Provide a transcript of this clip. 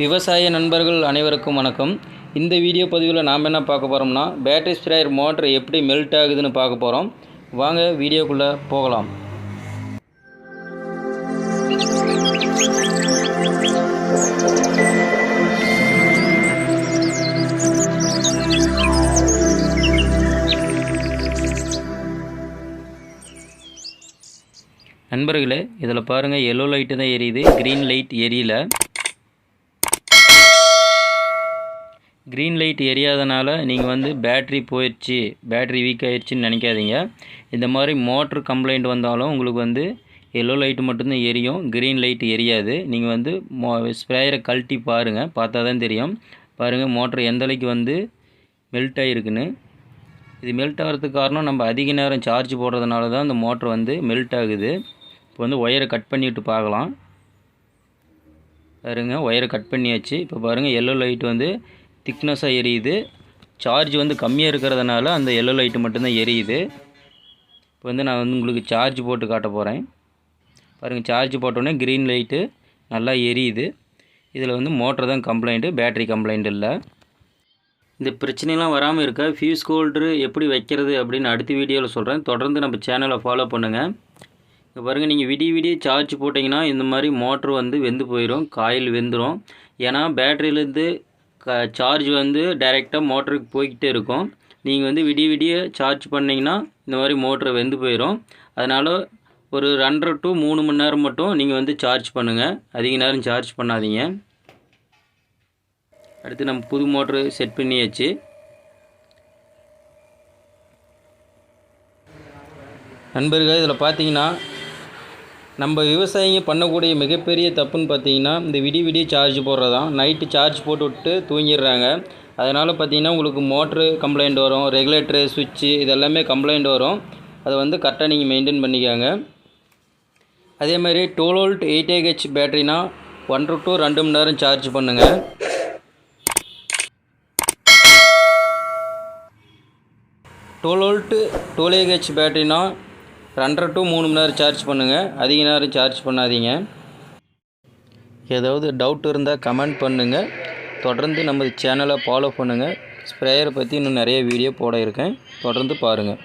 விவசாய நண்பர்கள் அனைவருக்கும் வணக்கம். இந்த வீடியோ பதிவில் நாம் என்ன பார்க்க போகிறோம்னா பேட்டரி ஸ்ப்ரேயர் மோட்டர் எப்படி மெல்ட் ஆகுதுன்னு பார்க்க போகிறோம் வாங்க வீடியோக்குள்ளே போகலாம். நண்பர்களே இதில் பாருங்கள் எல்லோ லைட்டு தான் எரியுது க்ரீன் லைட் எரியல. க்ரீன் லைட் எரியாதனால நீங்கள் வந்து பேட்ரி போயிடுச்சு பேட்ரி வீக் ஆயிடுச்சுன்னு நினைக்காதீங்க. இந்த மாதிரி மோட்ரு கம்ப்ளைண்ட் வந்தாலும் உங்களுக்கு வந்து எல்லோ லைட்டு மட்டும்தான் எரியும் க்ரீன் லைட் எரியாது. நீங்கள் வந்து மோ ஸ்ப்ரேயரை கழட்டி பாருங்கள் பார்த்தா தான் தெரியும் பாருங்கள் மோட்ரு எந்தளவுக்கு வந்து மெல்ட் ஆகிருக்குன்னு இது மெல்ட் ஆகிறதுக்கு காரணம் நம்ம அதிக நேரம் சார்ஜ் போடுறதுனால தான் இந்த மோட்ரு வந்து மெல்ட் ஆகுது. இப்போ வந்து ஒயரை கட் பண்ணிவிட்டு பார்க்கலாம். பாருங்கள் ஒயரை கட் பண்ணியாச்சு. இப்போ பாருங்கள் எல்லோ லைட் வந்து திக்னஸாக எரியுது. சார்ஜ் வந்து கம்மியாக இருக்கிறதுனால அந்த எல்லோ லைட்டு மட்டும்தான் எரியுது. இப்போ வந்து நான் வந்து உங்களுக்கு சார்ஜ் போட்டு காட்ட போகிறேன் பாருங்கள் சார்ஜ் போட்டோடனே க்ரீன் லைட்டு நல்லா எரியுது. இதில் வந்து மோட்டர் தான் கம்ப்ளைண்ட்டு பேட்ரி கம்ப்ளைண்ட் இல்லை. இந்த பிரச்சனைலாம் வராமல் இருக்க ஃபியூஸ் ஹோல்டரு எப்படி வைக்கிறது அப்படின்னு அடுத்த வீடியோவில் சொல்கிறேன் தொடர்ந்து நம்ம சேனலை ஃபாலோ பண்ணுங்கள் இப்போ பாருங்கள் நீங்கள் விடிய விடிய சார்ஜ் போட்டிங்கன்னா இந்த மாதிரி மோட்ரு வந்து வெந்து போயிடும் காயில் வெந்துடும் ஏன்னா பேட்டரியிலேருந்து சார்ஜ் வந்து டைரெக்டாக மோட்டருக்கு போய்கிட்டே இருக்கும். நீங்கள் வந்து விடிய விடிய சார்ஜ் பண்ணிங்கன்னா இந்த மாதிரி மோட்ரு வெந்து போயிடும் அதனால் ஒரு ரெண்டரை டு மூணு மணி நேரம் மட்டும் நீங்கள் வந்து சார்ஜ் பண்ணுங்கள் அதிக நேரம் சார்ஜ் பண்ணாதீங்க. அடுத்து நம்ம புது மோட்ரு செட் பண்ணியாச்சு. நண்பர்கள் இதில் பார்த்தீங்கன்னா நம்ம விவசாயிங்க பண்ணக்கூடிய மிகப்பெரிய தப்புன்னு பார்த்தீங்கன்னா இந்த விடி விடிய சார்ஜ் போடுறது தான் நைட்டு சார்ஜ் போட்டு விட்டு தூங்கிடுறாங்க. அதனால் பார்த்தீங்கன்னா உங்களுக்கு மோட்ரு கம்ப்ளைண்ட் வரும் ரெகுலேட்டரு சுவிட்சு இதெல்லாமே கம்ப்ளைண்ட் வரும். அதை வந்து கரெக்டாக நீங்கள் மெயின்டைன் பண்ணிக்கோங்க. அதே மாதிரி டுவெல் வோல்ட் எயிட் ஏஹெச் பேட்டரினா ஒன்று டு ரெண்டு மணி நேரம் சார்ஜ் பண்ணுங்கள் டுவெல் வோல்ட்டு டுவெல் ஏஹெச் பேட்டரினா ரெண்டரை டு மூணு மணி நேரம் சார்ஜ் பண்ணுங்கள் அதிக நேரம் சார்ஜ் பண்ணாதீங்க. ஏதாவது டவுட் இருந்தால் கமெண்ட் பண்ணுங்கள் தொடர்ந்து நம்ம சேனலை ஃபாலோ பண்ணுங்கள் ஸ்ப்ரேயரை பற்றி இன்னும் நிறைய வீடியோ போட இருக்கேன். தொடர்ந்து பாருங்கள்